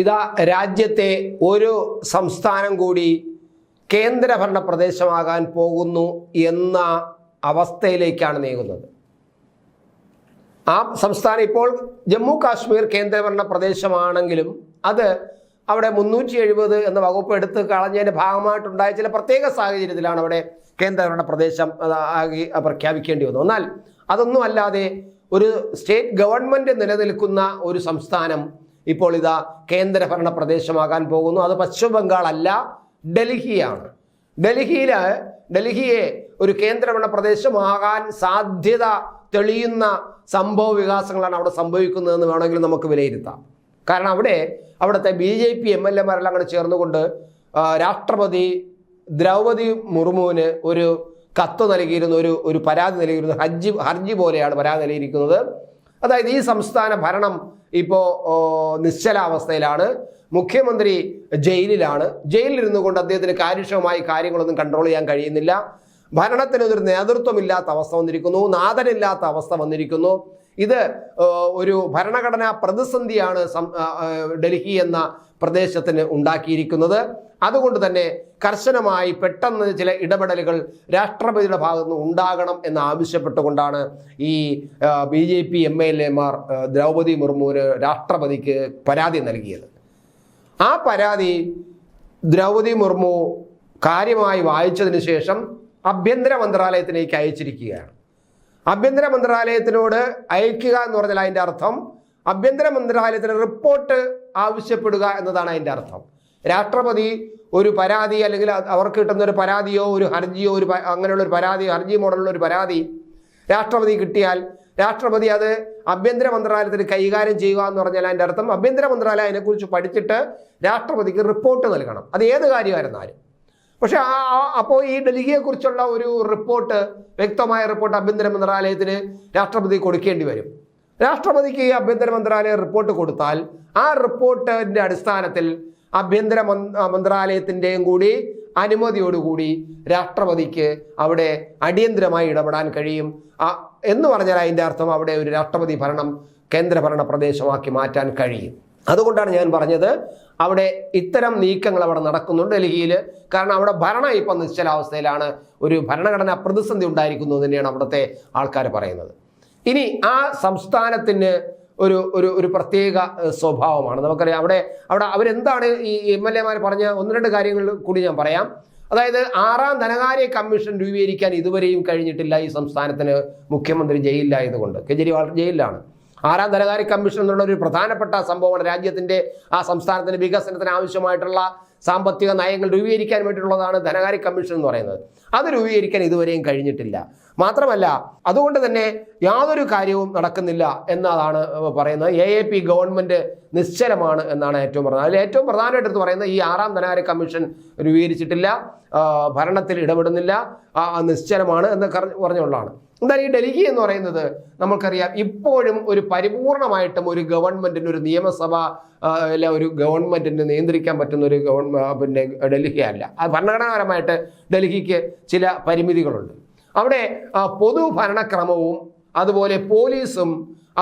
ഇതാ രാജ്യത്തെ ഒരു സംസ്ഥാനം കൂടി കേന്ദ്രഭരണ പ്രദേശമാകാൻ പോകുന്നു എന്ന അവസ്ഥയിലേക്കാണ് നീങ്ങുന്നത്. ആ സംസ്ഥാനം ഇപ്പോൾ ജമ്മു കാശ്മീർ കേന്ദ്രഭരണ പ്രദേശമാണെങ്കിലും അത് അവിടെ മുന്നൂറ്റി എഴുപത് എന്ന വകുപ്പ് എടുത്ത് കളഞ്ഞതിന്റെ ഭാഗമായിട്ടുണ്ടായ ചില പ്രത്യേക സാഹചര്യത്തിലാണ് അവിടെ കേന്ദ്രഭരണ പ്രദേശം ആകി പ്രഖ്യാപിക്കേണ്ടി വന്നത്. എന്നാൽ അതൊന്നും അല്ലാതെ ഒരു സ്റ്റേറ്റ് ഗവൺമെന്റ് നിലനിൽക്കുന്ന ഒരു സംസ്ഥാനം ഇപ്പോൾ ഇതാ കേന്ദ്രഭരണ പ്രദേശമാകാൻ പോകുന്നു. അത് പശ്ചിമ ബംഗാൾ അല്ല ഡൽഹിയാണ്. ഡൽഹിയിൽ ഡൽഹിയെ ഒരു കേന്ദ്രഭരണ പ്രദേശമാകാൻ സാധ്യത തെളിയുന്ന സംഭവ വികാസങ്ങളാണ് അവിടെ സംഭവിക്കുന്നതെന്ന് വേണമെങ്കിൽ നമുക്ക് വിലയിരുത്താം. കാരണം അവിടെ അവിടുത്തെ B J P M L എമാരെല്ലാം കൂടെ ചേർന്നുകൊണ്ട് രാഷ്ട്രപതി ദ്രൗപതി മുർമുവിന് ഒരു കത്ത് നൽകിയിരുന്ന ഒരു ഒരു പരാതി നൽകിയിരുന്നു. ഹജ്ജ് ഹർജി പോലെയാണ് പരാതി നൽകിയിരിക്കുന്നത്. അതായത് ഈ സംസ്ഥാന ഭരണം ഇപ്പോൾ നിശ്ചലാവസ്ഥയിലാണ്. മുഖ്യമന്ത്രി ജയിലിലാണ്. ജയിലിലിരുന്നു കൊണ്ട് അദ്ദേഹത്തിന് കാര്യക്ഷമമായി കാര്യങ്ങളൊന്നും കൺട്രോൾ ചെയ്യാൻ കഴിയുന്നില്ല. ഭരണത്തിന് ഒരു നേതൃത്വമില്ലാത്ത അവസ്ഥ വന്നിരിക്കുന്നു നാഥനില്ലാത്ത അവസ്ഥ വന്നിരിക്കുന്നു. ഇത് ഒരു ഭരണഘടനാ പ്രതിസന്ധിയാണ് ഡൽഹി എന്ന പ്രദേശത്തിന് ഉണ്ടാക്കിയിരിക്കുന്നത്. അതുകൊണ്ട് തന്നെ കർശനമായി പെട്ടെന്ന് ചില ഇടപെടലുകൾ രാഷ്ട്രപതിയുടെ ഭാഗത്ത് നിന്ന് ഉണ്ടാകണം എന്ന് ആവശ്യപ്പെട്ടുകൊണ്ടാണ് ഈ B J P M L എമാർ ദ്രൗപതി മുർമുവിന് രാഷ്ട്രപതിക്ക് പരാതി നൽകിയത്. ആ പരാതി ദ്രൗപതി മുർമു കാര്യമായി വായിച്ചതിന് ശേഷം ആഭ്യന്തര മന്ത്രാലയത്തിലേക്ക് അയച്ചിരിക്കുകയാണ്. ആഭ്യന്തര മന്ത്രാലയത്തിനോട് അയക്കുക എന്ന് പറഞ്ഞാൽ അതിന്റെ അർത്ഥം ആഭ്യന്തര മന്ത്രാലയത്തിന് റിപ്പോർട്ട് ആവശ്യപ്പെടുക എന്നതാണ് അതിന്റെ അർത്ഥം. രാഷ്ട്രപതി ഒരു പരാതി അല്ലെങ്കിൽ അവർക്ക് കിട്ടുന്ന ഒരു പരാതിയോ ഒരു ഹർജിയോ ഒരു അങ്ങനെയുള്ള ഒരു പരാതി ഹർജി മോഡലുള്ള ഒരു പരാതി രാഷ്ട്രപതി കിട്ടിയാൽ രാഷ്ട്രപതി അത് ആഭ്യന്തര മന്ത്രാലയത്തിന് കൈകാര്യം ചെയ്യുക എന്ന് പറഞ്ഞാൽ അതിന്റെ അർത്ഥം ആഭ്യന്തര മന്ത്രാലയം അതിനെക്കുറിച്ച് പഠിച്ചിട്ട് രാഷ്ട്രപതിക്ക് റിപ്പോർട്ട് നൽകണം. അത് ഏത് കാര്യമായിരുന്നാലും. പക്ഷെ അപ്പോൾ ഈ ഡൽഹിയെക്കുറിച്ചുള്ള ഒരു റിപ്പോർട്ട് വ്യക്തമായ റിപ്പോർട്ട് ആഭ്യന്തര മന്ത്രാലയത്തിന് രാഷ്ട്രപതി കൊടുക്കേണ്ടി വരും. രാഷ്ട്രപതിക്ക് ഈ ആഭ്യന്തര മന്ത്രാലയം റിപ്പോർട്ട് കൊടുത്താൽ ആ റിപ്പോർട്ടിന്റെ അടിസ്ഥാനത്തിൽ ആഭ്യന്തര മന്ത്രാലയത്തിന്റെയും കൂടി അനുമതിയോടുകൂടി രാഷ്ട്രപതിക്ക് അവിടെ അടിയന്തരമായി ഇടപെടാൻ കഴിയും. എന്ന് പറഞ്ഞാൽ അതിന്റെ അർത്ഥം അവിടെ ഒരു രാഷ്ട്രപതി ഭരണം കേന്ദ്രഭരണ പ്രദേശമാക്കി മാറ്റാൻ കഴിയും. അതുകൊണ്ടാണ് ഞാൻ പറഞ്ഞത് അവിടെ ഇത്തരം നീക്കങ്ങൾ അവിടെ നടക്കുന്നുണ്ട് ഡൽഹിയിൽ. കാരണം അവിടെ ഭരണം ഇപ്പം നിശ്ചലാവസ്ഥയിലാണ്. ഒരു ഭരണഘടനാ പ്രതിസന്ധി ഉണ്ടായിരിക്കുന്നു തന്നെയാണ് അവിടുത്തെ ആൾക്കാർ പറയുന്നത്. ഇനി ആ സംസ്ഥാനത്തിന് ഒരു ഒരു ഒരു പ്രത്യേക സ്വഭാവമാണ്. നമുക്കറിയാം അവിടെ അവിടെ അവരെന്താണ് ഈ എം എൽ എമാർ പറഞ്ഞ ഒന്ന് രണ്ട് കാര്യങ്ങൾ കൂടി ഞാൻ പറയാം. അതായത് ആറാം ധനകാര്യ കമ്മീഷൻ രൂപീകരിക്കാൻ ഇതുവരെയും കഴിഞ്ഞിട്ടില്ല ഈ സംസ്ഥാനത്തിന് മുഖ്യമന്ത്രി ജയിലിലായതുകൊണ്ട്. കെജ്രിവാൾ ജയിലിലാണ്. ആറാം ധനകാര്യ കമ്മീഷൻ എന്നുള്ള ഒരു പ്രധാനപ്പെട്ട സംഭവമാണ് രാജ്യത്തിന്റെ ആ സംസ്ഥാനത്തിന്റെ വികസനത്തിന് ആവശ്യമായിട്ടുള്ള സാമ്പത്തിക നയങ്ങൾ രൂപീകരിക്കാൻ വേണ്ടിയിട്ടുള്ളതാണ് ധനകാര്യ കമ്മീഷൻ എന്ന് പറയുന്നത്. അത് രൂപീകരിക്കാൻ ഇതുവരെയും കഴിഞ്ഞിട്ടില്ല. മാത്രമല്ല അതുകൊണ്ട് തന്നെ യാതൊരു കാര്യവും നടക്കുന്നില്ല എന്നതാണ് പറയുന്നത്. എ എ പി ഗവൺമെന്റ് നിശ്ചലമാണ് എന്നാണ് ഏറ്റവും പറഞ്ഞത്. അതിൽ ഏറ്റവും പ്രധാനമായിട്ട് എടുത്ത് പറയുന്നത് ഈ ആറാം ധനകാര്യ കമ്മീഷൻ രൂപീകരിച്ചിട്ടില്ല ഭരണത്തിൽ ഇടപെടുന്നില്ല നിശ്ചലമാണ് എന്ന് പറഞ്ഞുള്ളതാണ് എന്നാൽ ഈ ഡൽഹി എന്ന് പറയുന്നത് നമുക്കറിയാം ഇപ്പോഴും ഒരു പരിപൂർണമായിട്ടും ഒരു ഗവൺമെന്റിന് ഒരു നിയമസഭ അല്ല ഒരു ഗവൺമെന്റിന് നിയന്ത്രിക്കാൻ പറ്റുന്ന ഒരു ഗവൺ പിന്നെ ഡൽഹി അല്ല. അത് ഭരണഘടനാപരമായിട്ട് ഡൽഹിക്ക് ചില പരിമിതികളുണ്ട്. അവിടെ പൊതു ഭരണക്രമവും അതുപോലെ പോലീസും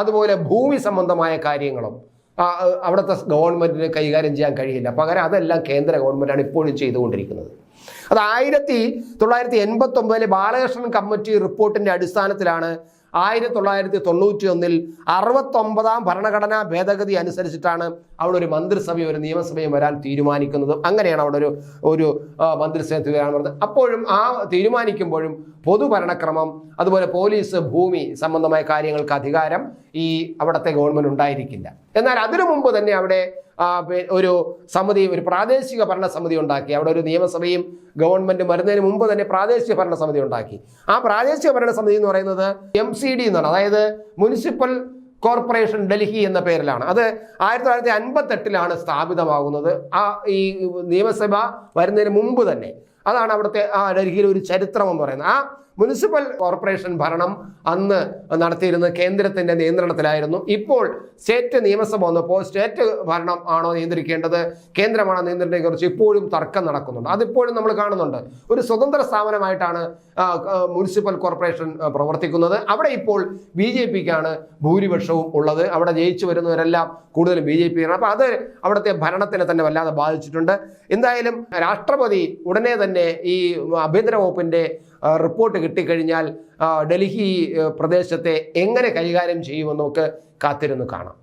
അതുപോലെ ഭൂമി സംബന്ധമായ കാര്യങ്ങളും അവിടുത്തെ ഗവൺമെന്റിന് കൈകാര്യം ചെയ്യാൻ കഴിയില്ല. പകരം അതെല്ലാം കേന്ദ്ര ഗവൺമെന്റാണ് ഇപ്പോഴും ചെയ്തുകൊണ്ടിരിക്കുന്നത്. അത് ആയിരത്തി തൊള്ളായിരത്തി എൺപത്തി ഒമ്പതിലെ ബാലകൃഷ്ണൻ കമ്മിറ്റി റിപ്പോർട്ടിന്റെ അടിസ്ഥാനത്തിലാണ് ആയിരത്തി തൊള്ളായിരത്തി തൊണ്ണൂറ്റി ഒന്നിൽ അറുപത്തൊമ്പതാം ഭരണഘടനാ ഭേദഗതി അനുസരിച്ചിട്ടാണ് അവിടെ ഒരു മന്ത്രിസഭയും ഒരു നിയമസഭയും വരാൻ തീരുമാനിക്കുന്നത്. അങ്ങനെയാണ് അവിടെ ഒരു ഒരു മന്ത്രിസഭ തീരുമാനം പറഞ്ഞത്. അപ്പോഴും ആ തീരുമാനിക്കുമ്പോഴും പൊതുഭരണക്രമം അതുപോലെ പോലീസ് ഭൂമി സംബന്ധമായ കാര്യങ്ങൾക്ക് അധികാരം ഈ അവിടുത്തെ ഗവൺമെന്റ് ഉണ്ടായിരിക്കില്ല. എന്നാൽ അതിനു മുമ്പ് തന്നെ അവിടെ ഒരു സമിതി ഒരു പ്രാദേശിക ഭരണസമിതി ഉണ്ടാക്കി. അവിടെ ഒരു നിയമസഭയും ഗവൺമെന്റും വരുന്നതിന് മുമ്പ് തന്നെ പ്രാദേശിക ഭരണസമിതി ഉണ്ടാക്കി. ആ പ്രാദേശിക ഭരണസമിതി എന്ന് പറയുന്നത് എം സി ഡി എന്നാണ്. അതായത് മുനിസിപ്പൽ കോർപ്പറേഷൻ ഡൽഹി എന്ന പേരിലാണ്. അത് ആയിരത്തി തൊള്ളായിരത്തി അൻപത്തെട്ടിലാണ് സ്ഥാപിതമാകുന്നത്. ആ ഈ നിയമസഭ വരുന്നതിന് മുമ്പ് തന്നെ. അതാണ് അവിടുത്തെ ആ ഡൽഹിയിലെ ഒരു ചരിത്രം എന്ന് പറയുന്നത്. ആ മുനിസിപ്പൽ കോർപ്പറേഷൻ ഭരണം അന്ന് നടത്തിയിരുന്നത് കേന്ദ്രത്തിന്റെ നിയന്ത്രണത്തിലായിരുന്നു. ഇപ്പോൾ സ്റ്റേറ്റ് നിയമസഭ വന്നപ്പോൾ സ്റ്റേറ്റ് ഭരണം ആണോ നിയന്ത്രിക്കേണ്ടത്? കേന്ദ്രമാണോ നിയന്ത്രണത്തെക്കുറിച്ച് കുറിച്ച് ഇപ്പോഴും തർക്കം നടക്കുന്നുണ്ട്. അതിപ്പോഴും നമ്മൾ കാണുന്നുണ്ട്. ഒരു സ്വതന്ത്ര സ്ഥാപനമായിട്ടാണ് മുനിസിപ്പൽ കോർപ്പറേഷൻ പ്രവർത്തിക്കുന്നത്. അവിടെ ഇപ്പോൾ ബി ജെ പിക്കാണ് ഭൂരിപക്ഷവും ഉള്ളത്. അവിടെ ജയിച്ചു വരുന്നവരെല്ലാം കൂടുതലും ബി ജെ പിയാണ്. അപ്പോൾ അത് അവിടുത്തെ ഭരണത്തിനെ തന്നെ വല്ലാതെ ബാധിച്ചിട്ടുണ്ട്. എന്തായാലും രാഷ്ട്രപതി ഉടനെ തന്നെ ഈ ആഭ്യന്തര വകുപ്പിന്റെ റിപ്പോർട്ട് കിട്ടിക്കഴിഞ്ഞാൽ ഡൽഹി പ്രദേശത്തെ എങ്ങനെ കൈകാര്യം ചെയ്യുമെന്നൊക്കെ കാത്തിരുന്ന് കാണാം.